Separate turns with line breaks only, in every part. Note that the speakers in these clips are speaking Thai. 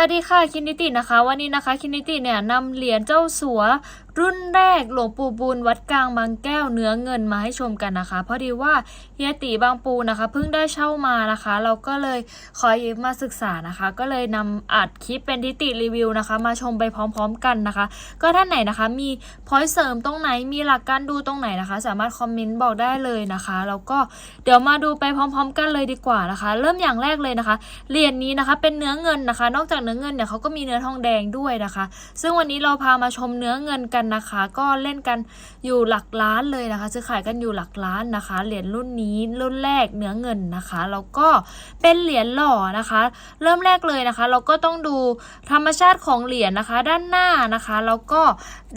สวัสดีค่ะคินิตินะคะ วันนี้นะคะคินิติเนี่ยนำเหรียญเจ้าสัว รุ่นแรกหลวงปู่บุญวัดกลางบางแก้วเนื้อเงินมาให้ชมกันนะคะ พอดีว่าเฮียตีบางปูนะคะ เพิ่งได้เช่ามานะคะ เราก็เลยขอยืมมาศึกษานะคะ ก็เลยนำอัดคลิปเป็นทิติรีวิวนะคะ มาชมไปพร้อมๆกันนะคะ ก็ท่านไหนนะคะ มีพอยเสริมตรงไหนมีหลักการดูตรงไหนนะคะ สามารถคอมเมนต์บอกได้เลยนะคะแล้วก็เดี๋ยวมาดูไปพร้อม ๆ กันเลยดีกว่านะคะ เริ่มอย่างแรกเลยนะคะเหรียญนี้นะคะเป็นเนื้อเงินนะคะ นอกจากเนื้อเงินเนี่ยเขาก็มีเนื้อทองแดงด้วยนะคะ ซึ่งวันนี้เราพามาชมเนื้อเงินกันนะคะ ก็เล่นกันอยู่หลักล้านเลยนะคะ ซื้อขายกันอยู่หลักล้านนะคะ เหรียญรุ่นนี้รุ่นแรกเนื้อเงินนะคะแล้วก็เป็นเหรียญหล่อนะคะ เริ่มแรกเลยนะคะ เราก็ต้องดูธรรมชาติของเหรียญนะคะ ด้านหน้านะคะ แล้วก็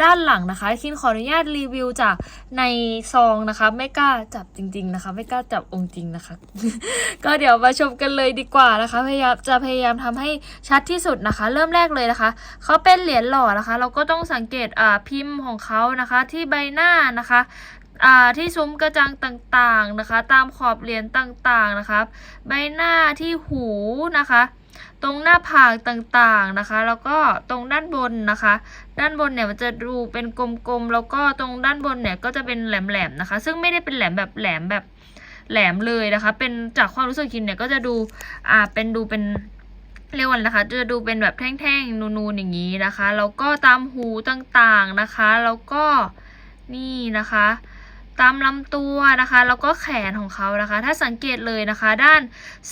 ด้านหลังนะคะคินขออนุญาตรีวิวจากในซองนะคะ ไม่กล้าจับจริง ๆนะคะ ไม่กล้าจับองค์จริงนะคะ ก็เดี๋ยวมาชมกันเลยดีกว่านะคะ พยายามจะพยายามทำให้ชัดที่สุดนะคะ เริ่มแรกเลยนะคะเขาเป็นเหรียญหล่อนะคะ เราก็ต้องสังเกตอ่าพิมพ์ของเขานะคะ ที่ใบหน้านะคะที่ซุ้มกระจังต่างๆนะคะ ตามขอบเหรียญต่างๆนะคะใบหน้าที่หูนะคะ ตรงหน้าผากต่างๆนะคะ แล้วก็ตรงด้านบนนะคะ ด้านบนเนี่ยมันจะดูเป็นกลมๆแล้วก็ตรงด้านบนเนี่ยก็จะเป็นแหลมๆนะคะ ซึ่งไม่ได้เป็นแหลมแบบแหลมแบบแหลมเลยนะคะ เป็นจากความรู้สึกคินเนี่ยก็จะดูอ่าเป็นดูเป็น เรียกว่านะคะ จะดูเป็นแบบแท่งๆ นูนๆ อย่างนี้นะคะ แล้วก็ตามหูต่างๆนะคะ แล้วก็นี่นะคะ ตามลำตัวนะคะ แล้วก็แขนของเขานะคะ ถ้าสังเกตเลยนะคะ ด้าน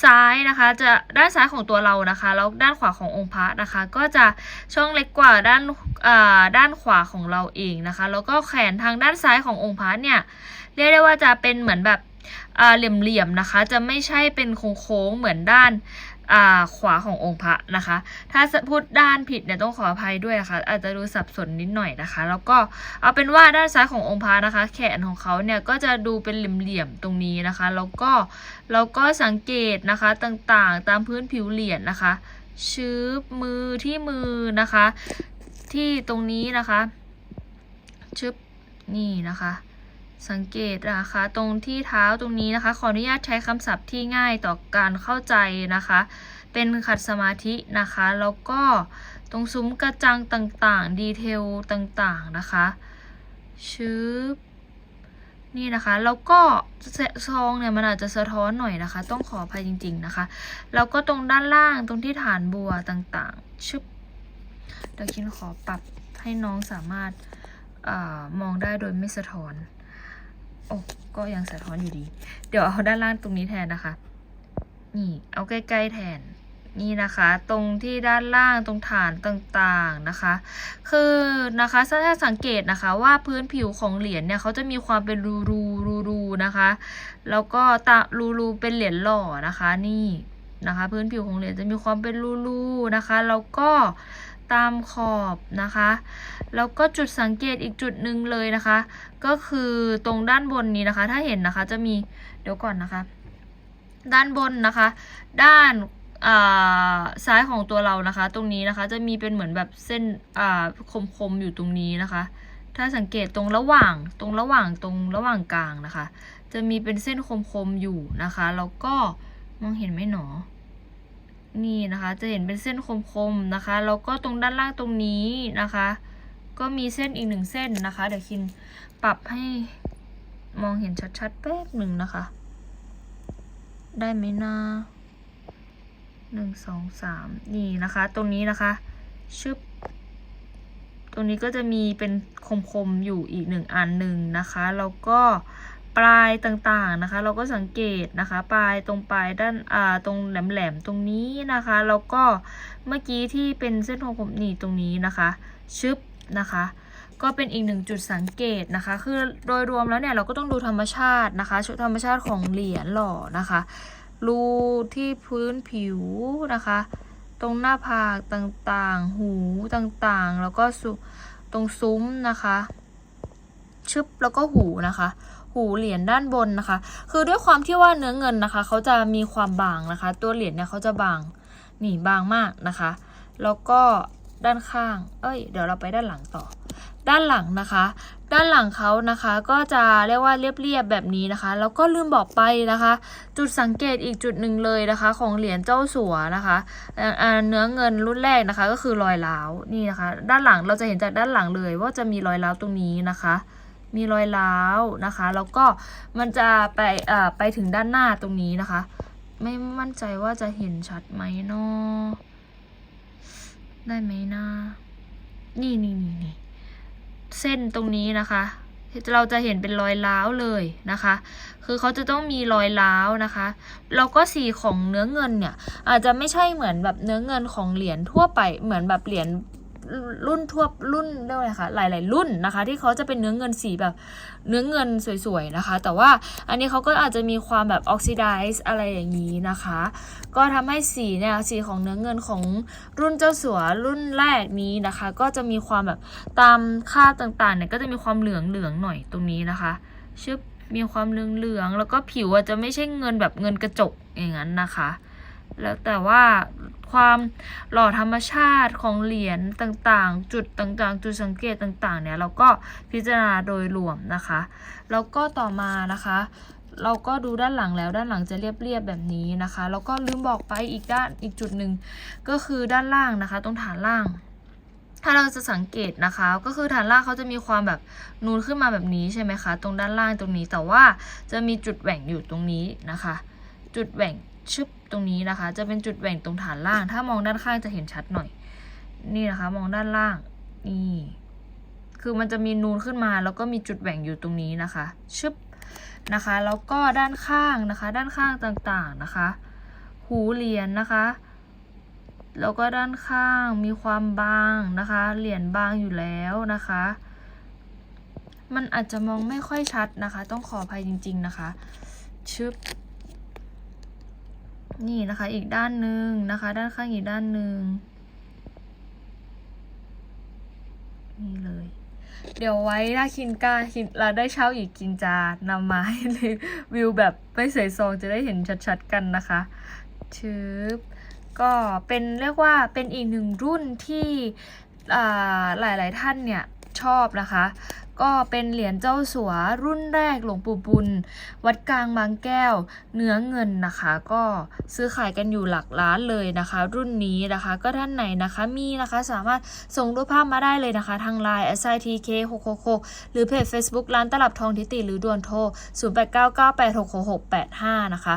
ซ้ายนะคะ จะด้านซ้ายของตัวเรานะคะ แล้วด้านขวาขององค์พระนะคะ ก็จะช่องเล็กกว่าด้านอ่าด้านขวาของเราเองนะคะ แล้วก็แขนทางด้านซ้ายขององค์พระเนี่ย เรียกได้ว่าจะเป็นเหมือนแบบอ่าเหลี่ยมๆนะคะ จะไม่ใช่เป็นโค้งๆ เหมือนด้าน อ่าขวาขององค์พระนะคะ ถ้าพูดด้านผิดเนี่ยต้องขออภัยด้วยนะคะ อาจจะดูสับสนนิดหน่อยนะคะ แล้วก็เอาเป็นว่าด้านซ้ายขององค์พระนะคะ แขนของเขาเนี่ยก็จะดูเป็นเหลี่ยมๆตรงนี้นะคะ แล้วก็แล้วก็สังเกตนะคะต่างๆ ตามพื้นผิวเหรียญนะคะชืบมือที่มือนะคะ ที่ตรงนี้นะคะชึบนี่นะคะ สังเกตนะคะตรงที่เท้าตรงนี้นะคะ ขออนุญาตใช้คำศัพท์ที่ง่ายต่อการเข้าใจนะคะ เป็นขัดสมาธินะคะ แล้วก็ตรงซุ้มกระจังต่างๆ ดีเทลต่างๆนะคะชืบนี่นะคะ แล้วก็ซองเนี่ยมันอาจจะสะท้อนหน่อยนะคะ ต้องขออภัยจริง ๆนะคะ แล้วก็ตรงด้านล่างตรงที่ฐานบัวต่างๆชึบเดี๋ยวคินขอปรับให้น้องสามารถออมองได้โดยไม่สะท้อน โอ้ก็ยังสะท้อนอยู่ดี เดี๋ยวเอาด้านล่างตรงนี้แทนนะคะ นี่เอาใกล้ๆแทนนี่นะคะตรงที่ด้านล่างตรงฐานต่างๆนะคะ คือนะคะถ้าสังเกตนะคะว่าพื้นผิวของเหรียญเนี่ยเขาจะมีความเป็นรูรูรูรูนะคะ แล้วก็ตารูรูเป็นเหรียญหล่อนะคะนี่นะคะ พื้นผิวของเหรียญจะมีความเป็นรูรูนะคะ แล้วก็ ตามขอบนะคะ แล้วก็จุดสังเกตอีกจุดหนึ่งเลยนะคะ ก็คือตรงด้านบนนี้นะคะ ถ้าเห็นนะคะจะมีเดี๋ยวก่อนนะคะ ด้านบนนะคะ ด้านาซ้ายของตัวเรานะคะ ตรงนี้นะคะจะมีเป็นเหมือนแบบเส้นคมๆอยู่ตรงนี้นะคะ ถ้าสังเกตตรงระหว่างตรงระหว่างตรงระหว่างกลางนะคะ จะมีเป็นเส้นคมๆอยู่นะคะ แล้วก็มองเห็นไหมหนอ นี่นะคะจะเห็นเป็นเส้นคมๆนะคะแล้วก็ตรงด้านล่างตรงนี้นะคะ ก็มีเส้นอีกหนึ่งเส้นนะคะ เดี๋ยวคินปรับให้มองเห็นชัดๆแป๊บหนึ่งนะคะ ได้ไหมนะหนึ่งสองสามนี่นะคะ ตรงนี้นะคะชึบตรงนี้ก็จะมีเป็นคมๆอยู่อีกหนึ่งอันหนึ่งนะคะ แล้วก็ ปลายต่างๆนะคะ เราก็สังเกตนะคะ ปลายตรงปลายด้านอ่าตรงแหลมๆตรงนี้นะคะแล้วก็เมื่อกี้ที่เป็นเส้นคมๆนี่ตรงนี้นะคะ ชึบนะคะก็เป็นอีกหนึ่งจุดสังเกตนะคะ คือโดยรวมแล้วเนี่ยเราก็ต้องดูธรรมชาตินะคะชุดธรรมชาติของเหรียญหล่อนะคะ รูที่พื้นผิวนะคะ ตรงหน้าผากต่างๆ หูต่างๆ แล้วก็ตรงซุ้มนะคะ ชึบแล้วก็หูนะคะ หูเหรียญด้านบนนะคะ คือด้วยความที่ว่าเนื้อเงินนะคะเขาจะมีความบางนะคะ ตัวเหรียญเนี่ยเขาจะบางนี่บางมากนะคะ แล้วก็ด้านข้าง เอ้ย เดี๋ยวเราไปด้านหลังต่อ ด้านหลังนะคะ ด้านหลังเขานะคะ ก็จะเรียกว่าเรียบๆแบบนี้นะคะ แล้วก็ลืมบอกไปนะคะ จุดสังเกตอีกจุดหนึ่งเลยนะคะ ของเหรียญเจ้าสัวนะคะ เนื้อเงินรุ่นแรกนะคะ ก็คือรอยร้าว นี่นะคะ ด้านหลังเราจะเห็นจากด้านหลังเลยว่าจะมีรอยร้าวตรงนี้นะคะ มีรอยร้าวนะคะ แล้วก็มันจะไปอ่าไปถึงด้านหน้าตรงนี้นะคะ ไม่มั่นใจว่าจะเห็นชัดไหมเนาะได้ไหมนะนี่นี่นี่นี่เส้นตรงนี้นะคะเราจะเห็นเป็นรอยร้าวเลยนะคะ คือเขาจะต้องมีรอยร้าวนะคะ แล้วก็สีของเนื้อเงินเนี่ย อาจจะไม่ใช่เหมือนแบบเนื้อเงินของเหรียญทั่วไป เหมือนแบบเหรียญ รุ่นทั่วรุ่นเรียกว่าอะไรคะหลาย ๆ รุ่นนะคะ ที่เขาจะเป็นเนื้อเงินสีแบบเนื้อเงินสวย ๆ นะคะ แต่ว่าอันนี้เขาก็อาจจะมีความแบบออกซิไดซ์อะไรอย่างนี้นะคะ ก็ทำให้สีเนี่ยสีของเนื้อเงินของรุ่นเจ้าสัวรุ่นแรกนี้นะคะ ก็จะมีความแบบตามค่าต่าง ๆ เนี่ยก็จะมีความเหลือง ๆ หน่อยตรงนี้นะคะชึบมีความเหลืองเหลืองๆแล้วก็ผิวอาจจะไม่ใช่เงินแบบเงินกระจกอย่างนั้นนะคะ แล้วแต่ว่าความหล่อธรรมชาติของเหรียญต่างๆ จุดต่างๆ จุดสังเกตต่างๆเนี่ยเราก็พิจารณาโดยรวมนะคะ แล้วก็ต่อมานะคะ เราก็ดูด้านหลังแล้วด้านหลังจะเรียบๆแบบนี้นะคะ แล้วก็ลืมบอกไปอีกด้านอีกจุดหนึ่งก็คือด้านล่างนะคะ ตรงฐานล่างถ้าเราจะสังเกตนะคะ ก็คือฐานล่างเขาจะมีความแบบนูนขึ้นมาแบบนี้ใช่ไหมคะ ตรงด้านล่างตรงนี้แต่ว่าจะมีจุดแหว่งอยู่ตรงนี้นะคะ จุดแหว่งชึบ ตรงนี้นะคะ จะเป็นจุดแหว่งตรงฐานล่าง ถ้ามองด้านข้างจะเห็นชัดหน่อย นี่นะคะ มองด้านล่าง นี่ คือมันจะมีนูนขึ้นมา แล้วก็มีจุดแหว่งอยู่ตรงนี้นะคะ ชึบ นะคะ แล้วก็ด้านข้างนะคะ ด้านข้างต่างๆนะคะ หูเหรียญนะคะ แล้วก็ด้านข้างมีความบางนะคะ เหรียญบางอยู่แล้วนะคะมันอาจจะมองไม่ค่อยชัดนะคะ ต้องขออภัยจริง ๆ นะคะ ชึบ นี่นะคะ อีกด้านหนึ่งนะคะ ด้านข้างอีกด้านหนึ่งนี่เลย เดี๋ยวไว้ถ้าคินกาคินเราได้เช่าอีกกินจานำมาให้วิวแบบไม่ใส่ซองจะได้เห็นชัดๆกันนะคะชึบก็เป็นเรียกว่าเป็นอีกหนึ่งรุ่นที่หลายๆท่านเนี่ยชอบนะคะ ก็เป็นเหรียญเจ้าสัวรุ่นแรกหลวงปู่บุญ วัดกลางบางแก้ว เนื้อเงินนะคะ ก็ซื้อขายกันอยู่หลักล้านเลยนะคะ รุ่นนี้นะคะ ก็ท่านไหนนะคะมีนะคะสามารถส่งรูปภาพมาได้เลยนะคะ ทาง Line s i t k 6 6 6หรือเพจ Facebook ร้านตลับทองทิติหรือด่วนโทร 0 8 9 9 8 6 6 6 8 5 นะคะ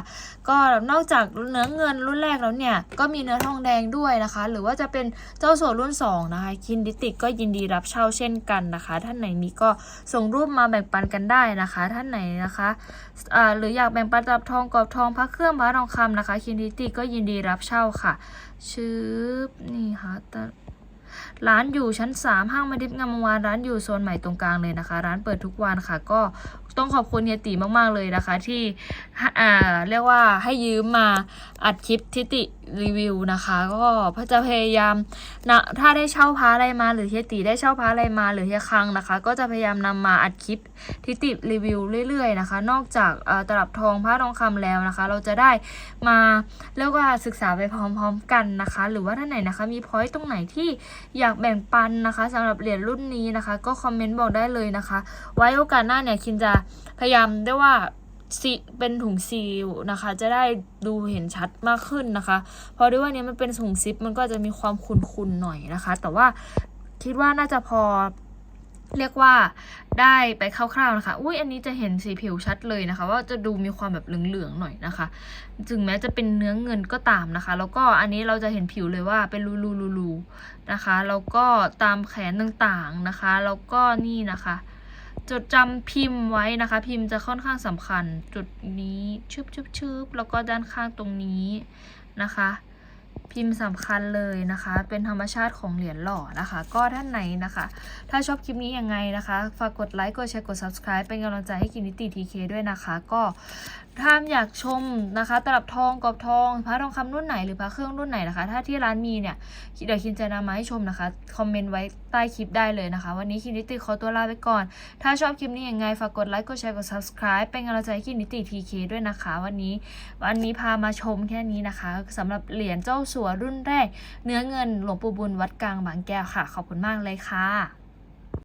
ก็นอกจากเนื้อเงินรุ่นแรกแล้วเนี่ย ก็มีเนื้อทองแดงด้วยนะคะ หรือว่าจะเป็นเจ้าสัวรุ่น 2 นะคะ คินดิติกก็ยินดีรับเช่าเช่นกันนะคะ ท่านไหนมีก็ส่งรูปมาแบ่งปันกันได้นะคะ ท่านไหนนะคะะหรืออยากแบ่งปันตับทองกรอบทองพระเครื่องพระทองคำนะคะคินดิติก็ยินดีรับเช่าค่ะ ชื่อนี่ค่ะร้านอยู่ชั้น 3 ห้างมาดิฟงามวานร้านอยู่โซนใหม่ตรงกลางเลยนะคะ ร้านเปิดทุกวันค่ะ ก็ ต้องขอบคุณเฮียตีมาก ๆ เลยนะคะ ที่อ่าเรียกว่าให้ยืมมาอัดคลิปทิติรีวิวนะคะ ก็พจะพยายามนะถ้าได้เช่าพาอะไรมาหรือเฮียตีได้เช่าพาอะไรมาหรือเฮียคังนะคะ ก็จะพยายามนำมาอัดคลิปทิติรีวิวเรื่อย ๆ นะคะ นอกจากตลับทองพระทองคำแล้วนะคะ เราจะได้มาเรียกว่าศึกษาไปพร้อม ๆ กันนะคะ หรือว่าท่านไหนนะคะ มีพอยต์ตรงไหนที่อยากแบ่งปันนะคะสำหรับเหรียญรุ่นนี้นะคะ ก็คอมเมนต์บอกได้เลยนะคะ ไว้โอกาสหน้าเนี่ยคินจะพยายามได้ว่าซีเป็นถุงซีลนะคะ จะได้ดูเห็นชัดมากขึ้นนะคะ เพราะด้วยว่าเนี้ยมันเป็นถุงซิปมันก็จะมีความคุนๆหน่อยนะคะ แต่ว่าคิดว่าน่าจะพอเรียกว่าได้ไปคร่าวๆนะคะ อุ้ยอันนี้จะเห็นสีผิวชัดเลยนะคะ ว่าจะดูมีความแบบเหลืองๆหน่อยนะคะ ถึงแม้จะเป็นเนื้อเงินก็ตามนะคะ แล้วก็อันนี้เราจะเห็นผิวเลยว่าเป็นรูๆๆๆนะคะ แล้วก็ตามแขนต่างๆนะคะ แล้วก็นี่นะคะ จดจำพิมพ์ไว้นะคะ พิมพ์จะค่อนข้างสำคัญ จุดนี้ชึบชึบชึบแล้วก็ด้านข้างตรงนี้นะคะ พิมพ์สำคัญเลยนะคะ เป็นธรรมชาติของเหรียญหล่อนะคะ ก็ท่านไหนนะคะ ถ้าชอบคลิปนี้ยังไงนะคะ ฝากกดไลค์กดแชร์กด subscribe เป็นกำลังใจให้กินิตีทีเคด้วยนะคะ ก็ ถ้าอยากชมนะคะตลับทองกรอบทองพระทองคำรุ่นไหนหรือพระเครื่องรุ่นไหนนะคะ ถ้าที่ร้านมีเนี่ยเดี๋ยวคินจะนำมาให้ชมนะคะ คอมเมนต์ไว้ใต้คลิปได้เลยนะคะ วันนี้คินนิติขอตัวลาไปก่อน ถ้าชอบคลิปนี้ยังไงฝากกดไลค์กดแชร์กด subscribe เป็นกำลังใจให้กินนิติทีเคด้วยนะคะ วันนี้วันนี้พามาชมแค่นี้นะคะสำหรับเหรียญเจ้าสัวรุ่นแรก เนื้อเงินหลวงปู่บุญวัดกลางบางแก้วค่ะ ขอบคุณมากเลยค่ะ